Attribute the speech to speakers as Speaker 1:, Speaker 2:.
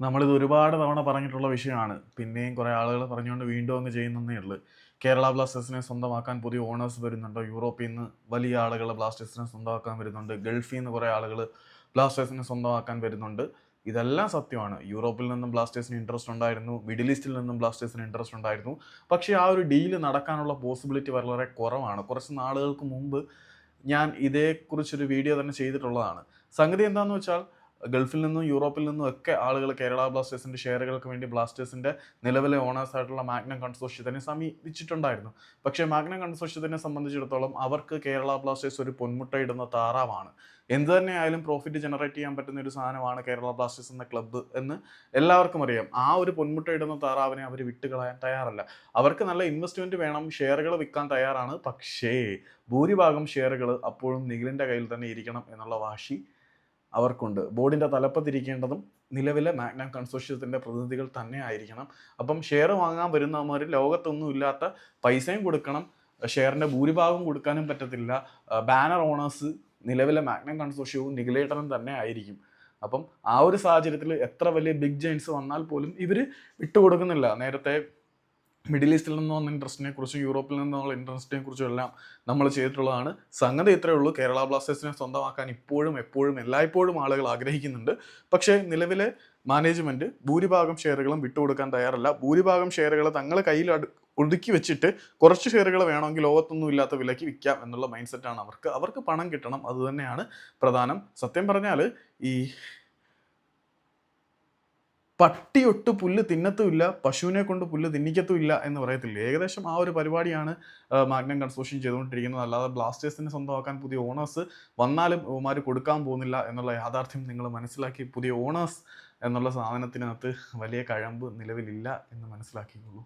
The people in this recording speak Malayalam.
Speaker 1: നമ്മളിത് ഒരുപാട് തവണ പറഞ്ഞിട്ടുള്ള വിഷയമാണ്. പിന്നെയും കുറേ ആളുകൾ പറഞ്ഞുകൊണ്ട് വീണ്ടും അങ്ങ് ചെയ്യുന്നതേ ഉള്ളൂ. കേരള ബ്ലാസ്റ്റേഴ്സിനെ സ്വന്തമാക്കാൻ പുതിയ ഓണേഴ്സ് വരുന്നുണ്ടോ. യൂറോപ്പിൽ നിന്ന് വലിയ ആളുകൾ ബ്ലാസ്റ്റേഴ്സിനെ സ്വന്തമാക്കാൻ വരുന്നുണ്ട്. ഗൾഫിൽ നിന്ന് കുറേ ആളുകൾ ബ്ലാസ്റ്റേഴ്സിനെ സ്വന്തമാക്കാൻ വരുന്നുണ്ട്. ഇതെല്ലാം സത്യമാണ്. യൂറോപ്പിൽ നിന്നും ബ്ലാസ്റ്റേഴ്സിന് ഇൻട്രസ്റ്റ് ഉണ്ടായിരുന്നു. മിഡിൽ ഈസ്റ്റിൽ നിന്നും ബ്ലാസ്റ്റേഴ്സിന് ഇൻട്രസ്റ്റ് ഉണ്ടായിരുന്നു. പക്ഷേ ആ ഒരു ഡീൽ നടക്കാനുള്ള പോസിബിലിറ്റി വളരെ കുറവാണ്. കുറച്ച് നാളുകൾക്ക് മുമ്പ് ഞാൻ ഇതേക്കുറിച്ചൊരു വീഡിയോ തന്നെ ചെയ്തിട്ടുള്ളതാണ്. സംഗതി എന്താണെന്ന് വെച്ചാൽ ഗൾഫിൽ നിന്നും യൂറോപ്പിൽ നിന്നും ഒക്കെ ആളുകൾ കേരള ബ്ലാസ്റ്റേഴ്സിന്റെ ഷെയറുകൾക്ക് വേണ്ടി ബ്ലാസ്റ്റേഴ്സിന്റെ നിലവിലെ ഓണേഴ്സായിട്ടുള്ള മാഗ്നം കൺസോഷ്യത്തിനെ സമീപിച്ചിട്ടുണ്ടായിരുന്നു. പക്ഷേ മാഗ്നം കൺസോഷ്യത്തിനെ സംബന്ധിച്ചിടത്തോളം അവർക്ക് കേരള ബ്ലാസ്റ്റേഴ്സ് ഒരു പൊന്മുട്ടയിടുന്ന താറാവാണ്. എന്ത് തന്നെയായാലും പ്രോഫിറ്റ് ജനറേറ്റ് ചെയ്യാൻ പറ്റുന്ന ഒരു സാധനമാണ് കേരള ബ്ലാസ്റ്റേഴ്സ് എന്ന ക്ലബ്ബ് എന്ന് എല്ലാവർക്കും അറിയാം. ആ ഒരു പൊന്മുട്ടയിടുന്ന താറാവിനെ അവർ വിട്ടുകളയാൻ തയ്യാറല്ല. അവർക്ക് നല്ല ഇൻവെസ്റ്റ്മെന്റ് വേണം ഷെയറുകൾ വിൽക്കാൻ തയ്യാറാണ്. പക്ഷേ ഭൂരിഭാഗം ഷെയറുകൾ അപ്പോഴും നിഖിലിന്റെ കയ്യിൽ തന്നെ ഇരിക്കണം എന്നുള്ള വാശി അവർക്കുണ്ട്. ബോർഡിന്റെ തലപ്പത്തിരിക്കേണ്ടതും നിലവിലെ മാഗ്നം കൺസോഷ്യത്തിന്റെ പ്രതിനിധികൾ തന്നെ ആയിരിക്കണം. അപ്പം ഷെയർ വാങ്ങാൻ വരുന്നവർ ലോകത്തൊന്നും ഇല്ലാത്ത പൈസയും കൊടുക്കണം. ഷെയറിന്റെ ഭൂരിഭാഗം കൊടുക്കാനും പറ്റത്തില്ല. ബാനർ ഓണേഴ്സ് നിലവിലെ മാഗ്നം കൺസോഷ്യവും നിഗലേറ്ററും തന്നെ ആയിരിക്കും. അപ്പം ആ ഒരു സാഹചര്യത്തിൽ എത്ര വലിയ ബിഗ് ജെയിൻസ് വന്നാൽ പോലും ഇവർ വിട്ടുകൊടുക്കുന്നില്ല. നേരത്തെ മിഡിൽ ഈസ്റ്റിൽ നിന്ന് വന്ന ഇൻട്രസ്റ്റിനെ കുറിച്ചും യൂറോപ്പിൽ നിന്നുള്ള ഇൻട്രസ്റ്റിനെ കുറിച്ചും എല്ലാം നമ്മൾ ചെയ്തിട്ടുള്ളതാണ്. സംഗതി ഇത്രയേ ഉള്ളൂ. കേരള ബ്ലാസ്റ്റേഴ്സിനെ സ്വന്തമാക്കാൻ ഇപ്പോഴും എപ്പോഴും എല്ലായ്പ്പോഴും ആളുകൾ ആഗ്രഹിക്കുന്നുണ്ട്. പക്ഷേ നിലവിലെ മാനേജ്മെന്റ് ഭൂരിഭാഗം ഷെയറുകളും വിട്ടുകൊടുക്കാൻ തയ്യാറല്ല. ഭൂരിഭാഗം ഷെയറുകൾ തങ്ങളെ കയ്യിൽ ഒതുക്കി വെച്ചിട്ട് കുറച്ച് ഷെയറുകൾ വേണമെങ്കിൽ ലോകത്തൊന്നും ഇല്ലാത്ത വിലയ്ക്ക് വിൽക്കാം എന്നുള്ള മൈൻഡ് സെറ്റാണ് അവർക്ക്. അവർക്ക് പണം കിട്ടണം അതുതന്നെയാണ് പ്രധാനം. സത്യം പറഞ്ഞാൽ ഈ പട്ടിയൊട്ട് പുല്ല് തിന്നത്തുമില്ല പശുവിനെ കൊണ്ട് പുല്ല് തിന്നിക്കത്തുമില്ല എന്ന് പറയത്തില്ല? ഏകദേശം ആ ഒരു പരിപാടിയാണ് മാഗ്നം കൺസോഷൻ ചെയ്തുകൊണ്ടിരിക്കുന്നത്. അല്ലാതെ ബ്ലാസ്റ്റേഴ്സിനെ സ്വന്തമാക്കാൻ പുതിയ ഓണേഴ്സ് വന്നാലും ഇവമാർ കൊടുക്കാൻ പോകുന്നില്ല എന്നുള്ള യാഥാർത്ഥ്യം നിങ്ങൾ മനസ്സിലാക്കി പുതിയ ഓണേഴ്സ് എന്നുള്ള സാധനത്തിനകത്ത് വലിയ കഴമ്പ് നിലവിലില്ല എന്ന് മനസ്സിലാക്കിയുള്ളൂ